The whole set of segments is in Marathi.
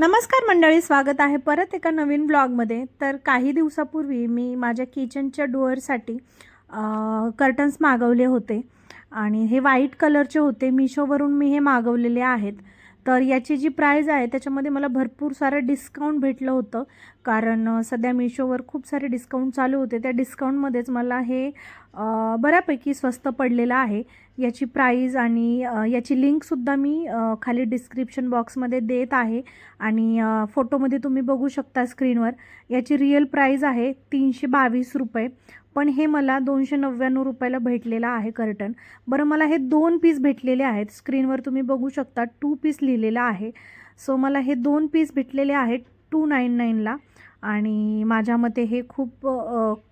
नमस्कार मंडळी स्वागत आहे परत एका नवीन ब्लॉगमध्ये तर काही दिवसापूर्वी मी माझ्या किचनच्या डोअरसाठी कर्टन्स मागवले होते. आणि हे व्हाईट कलरचे होते. मिशोवरून मी हे मागवलेले आहेत. तर याची जी प्राईज आहे त्याच्यामध्ये मला भरपूर सारं डिस्काउंट भेटलं होतं. कारण सध्या मिशोवर खूप सारे डिस्काउंट चालू होते. त्या डिस्काउंटमध्येच मला हे बऱ्यापैकी स्वस्त पडलेलं आहे. याची प्राईज आणि याची लिंकसुद्धा मी खाली डिस्क्रिप्शन बॉक्समध्ये देत आहे. आणि फोटोमध्ये तुम्ही बघू शकता स्क्रीनवर याची रिअल प्राईज आहे तीनशे बावीस रुपये. पण हे मला दोनशे नव्याण्णव रुपयाला भेटलेलं आहे कर्टन बरं मला हे दोन पीस भेटलेले आहेत. स्क्रीनवर तुम्ही बघू शकता टू पीस लिहिलेलं आहे. सो मला हे दोन पीस भेटलेले आहेत. टू नाईन नाईनला. आणि माझ्या मते हे खूप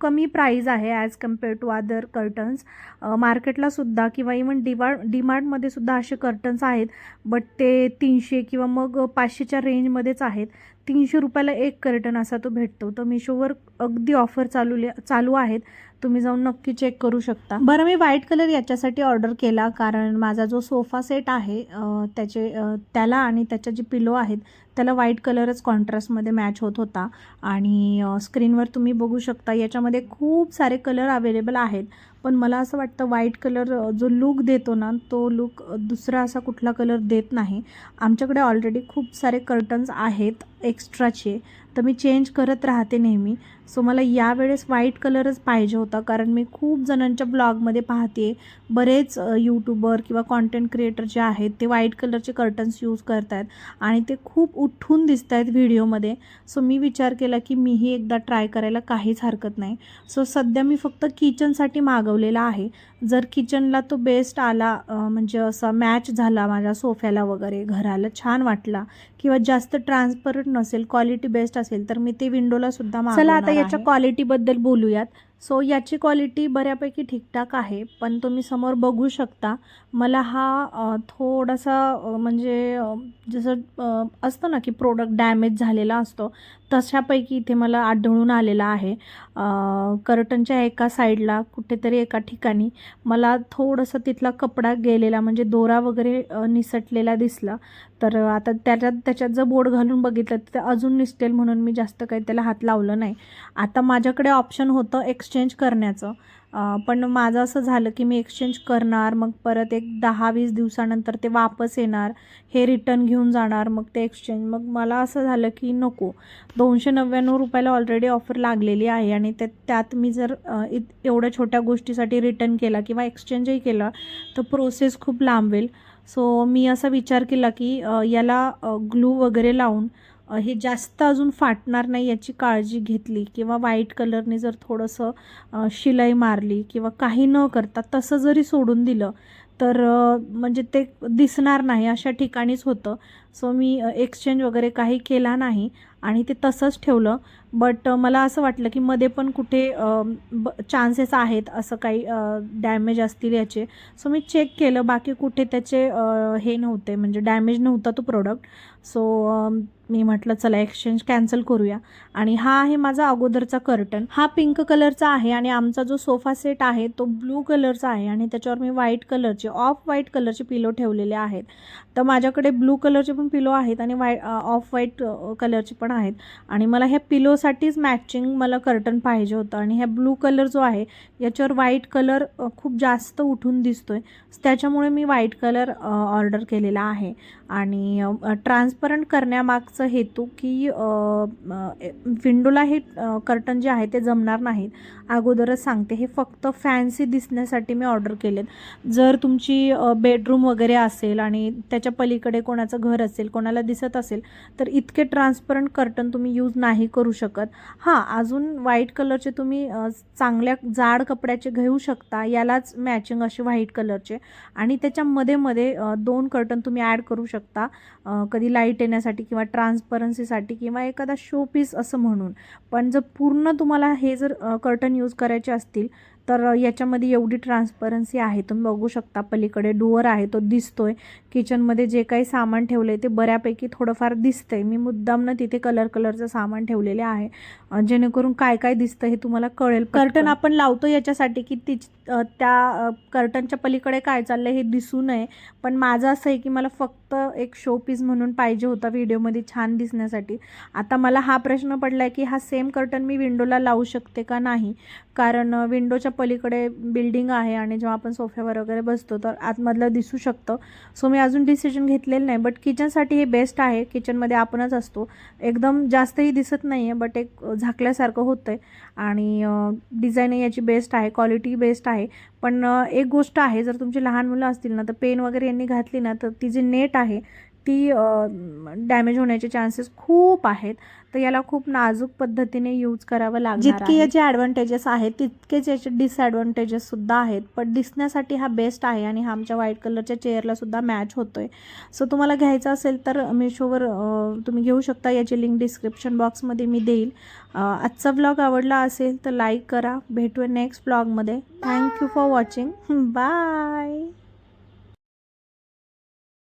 कमी प्राईज आहे as compare to other curtains मार्केटलासुद्धा किंवा इवन डिवा डिमार्टमध्ये सुद्धा असे कर्टन्स आहेत बट ते तीनशे किंवा मग पाचशेच्या रेंजमध्येच आहेत. तीनशे रुपयाला एक कर्टन असा तो भेटतो. तर मिशोवर अगदी ऑफर चालू चालू आहेत. तुम्ही जाऊन नक्की चेक करू शकता. बरं मी व्हाईट कलर याच्यासाठी ऑर्डर केला. कारण माझा जो सोफा सेट आहे त्याचे त्याला आणि त्याच्या जे पिलो आहेत त्याला व्हाईट कलरच कॉन्ट्रास्टमध्ये मॅच होत होता. आणि स्क्रीनवर तुम्ही बघू शकता. याच्यामध्ये खूप सारे कलर अवेलेबल आहेत. पण मला असं वाटतं व्हाईट कलर जो लुक देतो ना तो लुक दुसरा असा कुठला कलर देत नाही. आमच्याकडे ऑलरेडी खूप सारे कर्टन्स आहेत एक्स्ट्राचे तर मी चेंज करत राहते नेहमी. सो मला यावेळेस व्हाईट कलरच पाहिजे होता. कारण मी खूप जणांच्या ब्लॉगमध्ये पाहते. बरेच यूट्यूबर किंवा कॉन्टेंट क्रिएटर जे आहेत ते व्हाईट कलरचे कर्टन्स यूज करत आहेत आणि ते खूप उठून दिसत आहेत व्हिडिओमध्ये सो मी विचार केला की मीही एकदा ट्राय करायला काहीच हरकत नाही. सो सध्या मी फक्त किचनसाठी मागवलेला आहे. जर किचनला तो बेस्ट आला म्हणजे असा मॅच झाला माझ्या सोफ्याला वगैरे घराला छान वाटला किंवा जास्त ट्रान्सपरंट नसेल क्वालिटी बेस्ट असेल तर मी ते विंडोला सुद्धा चला आता याच्या क्वालिटीबद्दल बोलूयात. सो याची क्वालिटी बऱ्यापैकी ठीकठाक आहे पण तुम्ही समोर बघू शकता. मला हा थोडासा म्हणजे जसं असतं ना की प्रोडक्ट डॅमेज झालेला असतो तशापैकी इथे मला आढळून आलेला आहे. कर्टनच्या एका साईडला कुठेतरी एका ठिकाणी मला थोडंसं तिथला कपडा गेलेला म्हणजे दोरा वगैरे निसटलेला दिसला. तर आता त्याच्यात त्याच्यात जर बोर्ड घालून बघितलं तर अजून निसटेल म्हणून मी जास्त काही त्याला हात लावलं नाही. आता माझ्याकडे ऑप्शन होतं एक्सचेंज करण्याचं. पण माझं असं झालं की मी एक्सचेंज करणार मग परत एक दहा वीस दिवसानंतर ते वापस येणार हे रिटर्न घेऊन जाणार मग ते एक्सचेंज मग मला असं झालं की नको. दोनशे नव्याण्णव रुपयाला ऑलरेडी ऑफर लागलेली आहे आणि ते त्यात मी जर इत एवढ्या छोट्या गोष्टीसाठी रिटर्न केला किंवा एक्सचेंजही केला तर प्रोसेस खूप लांबेल सो मी असा विचार केला की याला ग्लू वगैरे लावून हे जास्त अजून फाटणार नाही याची काळजी घेतली किंवा व्हाईट कलरने जर थोडंसं शिलाई मारली किंवा काही न करता तसं जरी सोडून दिलं तर म्हणजे ते दिसणार नाही अशा ठिकाणीच होतं. सो मी एक्सचेंज वगैरे काही केला नाही आणि ते तसंच ठेवलं. बट मला असं वाटलं की मध्ये पण कुठे चान्सेस आहेत असं काही डॅमेज असतील याचे. सो मी चेक केलं. बाकी कुठे त्याचे हे नव्हते. म्हणजे डॅमेज नव्हता तो प्रोडक्ट सो मी म्हटलं चला एक्सचेंज कॅन्सल करूया. आणि हा आहे माझा अगोदरचा कर्टन हा पिंक कलरचा आहे आणि आमचा जो सोफा सेट आहे तो ब्लू कलरचा आहे आणि त्याच्यावर मी व्हाईट कलरचे ऑफ व्हाईट कलरचे पिलो ठेवलेले आहेत. तर माझ्याकडे ब्लू कलरचे पण पिलो आहेत आणि व्हाय ऑफ व्हाईट कलरचे पण आहेत. आणि मला ह्या पिलोसाठीच मॅचिंग मला कर्टन पाहिजे होतं. आणि ह्या ब्लू कलर जो आहे याच्यावर व्हाईट कलर खूप जास्त उठून दिसतो आहे त्याच्यामुळे मी व्हाईट कलर ऑर्डर केलेला आहे. आणि ट्रान्सपरंट करण्यामागचं हेतू की विंडोला हे कर्टन जे आहे ते जमणार नाहीत. अगोदरच सांगते हे फक्त फॅन्सी दिसण्यासाठी मी ऑर्डर केलेत. जर तुमची बेडरूम वगैरे असेल आणि त्याच्या पलीकडे कोणाचं घर असेल कोणाला दिसत असेल तर इतके ट्रान्सपरंट कर्टन तुम्ही यूज नाही करू शकत. हां अजून व्हाईट कलरचे तुम्ही चांगल्या जाड कपड्याचे घेऊ शकता यालाच मॅचिंग असे व्हाईट कलरचे. आणि त्याच्यामध्ये मध्ये दोन कर्टन तुम्ही ॲड करू शकता कधी लाइट येण्यासाठी किंवा ट्रान्स ट्रान्सपरन्सीसाठी किंवा एखादा शो पीस असं म्हणून. पण जर पूर्ण तुम्हाला हे जर कर्टन यूज करायचे असतील तर याच्यामध्ये एवढी ट्रान्सपरन्सी आहे. तुम्ही बघू शकता पलीकडे डोअर आहे तो दिसतोय. किचनमध्ये जे काही सामान ठेवलं आहे ते बऱ्यापैकी थोडंफार दिसतंय. मी मुद्दामनं तिथे कलर कलरचं सामान ठेवलेले आहे. जेणेकरून काय काय दिसतं हे तुम्हाला कळेल. कर्टन आपण लावतो याच्यासाठी की ती त्या कर्टनच्या पलीकडे काय चाललं हे दिसू नये. पण माझं असं आहे की मला फक्त एक शो पीस म्हणून पाहिजे होता व्हिडिओमध्ये छान दिसण्यासाठी. आता मला हा प्रश्न पडला आहे की हा सेम कर्टन मी विंडोला लावू शकते का नाही? कारण विंडोच्या पलीकडे बिल्डिंग आहे आणि जेव्हा आपण सोफ्यावर वगैरे बसतो तर आतमधलं दिसू शकतं. सो मी अजून डिसिजन घेतलेलं नाही बट किचनसाठी हे बेस्ट आहे. किचनमध्ये आपणच असतो. एकदम जास्तही दिसत नाही आहे बट एक झाकल्यासारखं होतं आहे आणि डिझाईन याची बेस्ट आहे क्वालिटी बेस्ट आहे. पण एक गोष्ट आहे जर तुमची लहान मुलं असतील ना तर पेन वगैरे यांनी घातली ना तर ती जी नेट आहे ती डॅमेज होण्याचे चान्सेस खूप आहेत. तर याला खूप नाजूक पद्धतीने यूज करावं लागणार जितके याचे ॲडव्हान्टेजेस आहेत तितकेच याचे डिसॲडव्हान्टेजेस सुद्धा आहेत. पण दिसण्यासाठी हा बेस्ट आहे आणि हा आमच्या व्हाईट कलरच्या चेअरला सुद्धा मॅच होतोय. सो तुम्हाला घ्यायचा असेल तर मिशोवर तुम्ही घेऊ शकता. याची लिंक डिस्क्रिप्शन बॉक्समध्ये मी देईल. आजचा व्लॉग आवडला असेल तर लाईक करा. भेटूया next व्लॉगमध्ये thank you for watching bye